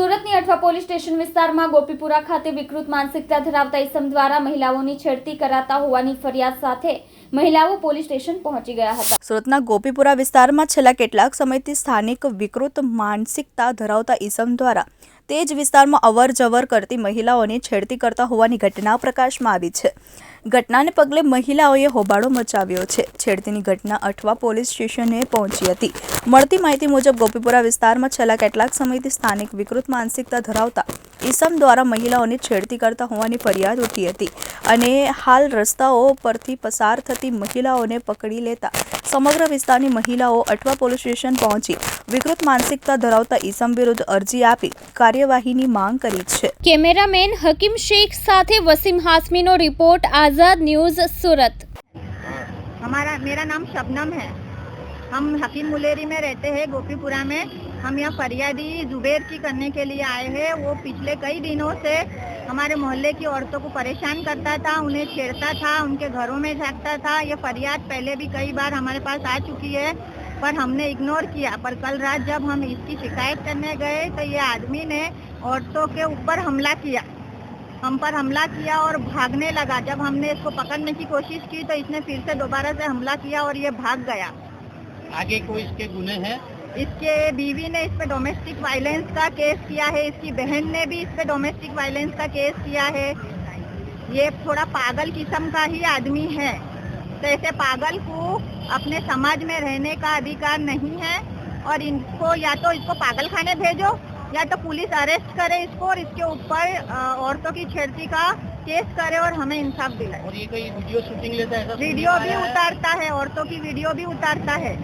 સુરતની Athwa police station વિસ્તારમાં ગોપીપુરા ખાતે વિકૃત માનસિકતા ધરાવતા ઇસમ દ્વારા મહિલાઓની છેડતી કરાતા હોવાની ફરિયાદ સાથે મહિલાઓ પોલીસ સ્ટેશન પહોંચી ગયા હતા. સુરતના ગોપીપુરા વિસ્તારમાં છેલ્લા કેટલાક સમયથી સ્થાનિક વિકૃત માનસિકતા ધરાવતા ઈસમ દ્વારા તે જ વિસ્તારમાં અવર જવર કરતી મહિલાઓને છેડતી કરતા હોવાની ઘટના પ્રકાશમાં આવી છે. ઘટનાને પગલે મહિલાઓએ હોબાળો મચાવ્યો છે. છેડતીની ઘટના અઠવા પોલીસ સ્ટેશને પહોંચી હતી. મળતી માહિતી મુજબ ગોપીપુરા વિસ્તારમાં છેલ્લા કેટલાક સમયથી સ્થાનિક વિકૃત માનસિકતા ધરાવતા ઈસમ દ્વારા મહિલાઓને છેડતી કરતા હોવાની ફરિયાદ ઉઠી હતી અને હાલ રસ્તાઓ પરથી પસાર થતી મહિલાઓને પકડી લેતા સમગ્ર વિસ્તારની મહિલાઓ અઠવા પોલીસ સ્ટેશન પહોંચી વિકૃત માનસિકતા ધરાવતા ઈસમ વિરુદ્ધ અરજી આપી કાર્યવાહીની માંગ કરી છે કેમેરામેન હકીમ શેખ સાથે વસીમ હાસમીનો રિપોર્ટ આઝાદ ન્યૂઝ સુરત हमारा मेरा नाम शबनम है हम हकीम मुलेरी में रहते हैं, गोपीपुरा में। हम यहाँ फरियादी जुबेर की करने के लिए आए हैं। वो पिछले कई दिनों से हमारे मोहल्ले की औरतों को परेशान करता था, उन्हें छेड़ता था, उनके घरों में झाँकता था। ये फरियाद पहले भी कई बार हमारे पास आ चुकी है, पर हमने इग्नोर किया। पर कल रात जब हम इसकी शिकायत करने गए तो ये आदमी ने औरतों के ऊपर हमला किया। हम पर हमला किया और भागने लगा। जब हमने इसको पकड़ने की कोशिश की तो इसने फिर से दोबारा से हमला किया और ये भाग गया। आगे को इसके गुने हैं। इसके बीवी ने इस पर डोमेस्टिक वायलेंस का केस किया है। इसकी बहन ने भी इस पर डोमेस्टिक वायलेंस का केस किया है। ये थोड़ा पागल किस्म का ही आदमी है। तो ऐसे पागल को अपने समाज में रहने का अधिकार नहीं है और इनको या तो इसको पागल खाने भेजो या तो पुलिस अरेस्ट करे इसको और इसके ऊपर औरतों की छेड़ती का केस करे और हमें इंसाफ दिलाए। और ये कोई वीडियो शूटिंग लेता है वीडियो भी उतारता है औरतों की वीडियो भी उतारता है।